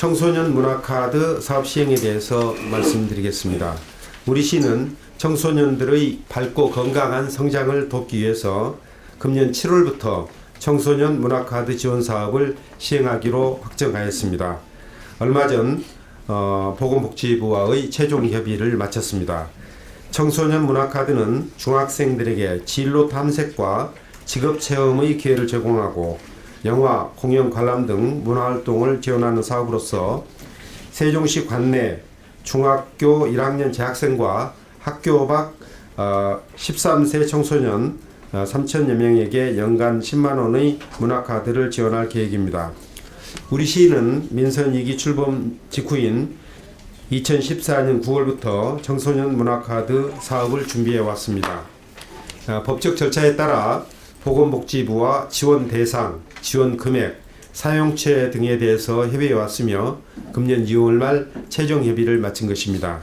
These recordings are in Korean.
청소년 문화카드 사업 시행에 대해서 말씀드리겠습니다. 우리 시는 청소년들의 밝고 건강한 성장을 돕기 위해서 금년 7월부터 청소년 문화카드 지원 사업을 시행하기로 확정하였습니다. 얼마 전 어, 보건복지부와의 최종 협의를 마쳤습니다. 청소년 문화카드는 중학생들에게 진로 탐색과 직업 체험의 기회를 제공하고 영화, 공연, 관람 등 문화활동을 지원하는 사업으로서 세종시 관내 중학교 1학년 재학생과 학교 밖 어, 13세 청소년 어, 3천여 명에게 연간 10만 원의 문화카드를 지원할 계획입니다. 우리 시는 민선 2기 출범 직후인 2014년 9월부터 청소년 문화카드 사업을 준비해 왔습니다. 아, 법적 절차에 따라 보건복지부와 지원 대상, 지원 금액, 사용처 등에 대해서 협의해 왔으며 금년 2월 말 최종 협의를 마친 것입니다.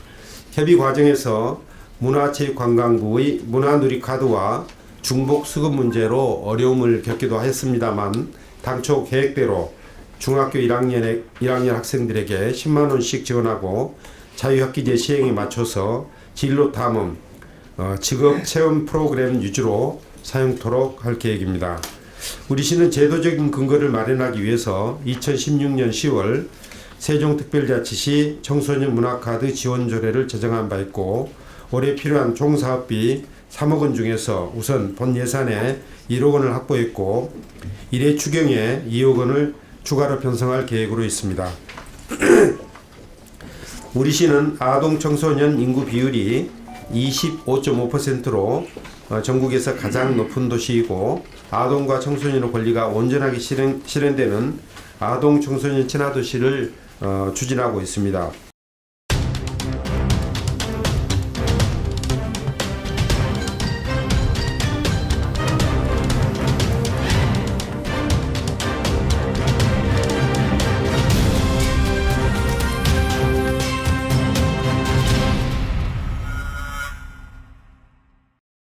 협의 과정에서 문화체육관광부의 문화누리카드와 중복 수급 문제로 어려움을 겪기도 했습니다만 당초 계획대로 중학교 1학년에 1학년 학생들에게 10만 원씩 지원하고 자유학기제 시행에 맞춰서 진로 탐험, 어, 직업 체험 프로그램 위주로 사용토록 할 계획입니다. 우리 시는 제도적인 근거를 마련하기 위해서 2016년 10월 세종특별자치시 청소년 문화카드 지원 조례를 제정한 바 있고 올해 필요한 총사업비 3억 원 중에서 우선 본 예산에 1억 원을 확보했고 이래 추경에 2억 원을 추가로 편성할 계획으로 있습니다. 우리 시는 아동 청소년 인구 비율이 25.5%로 어, 전국에서 가장 높은 도시이고 아동과 청소년의 권리가 온전하게 실행, 실현되는 아동 청소년 친화 도시를 어, 추진하고 있습니다.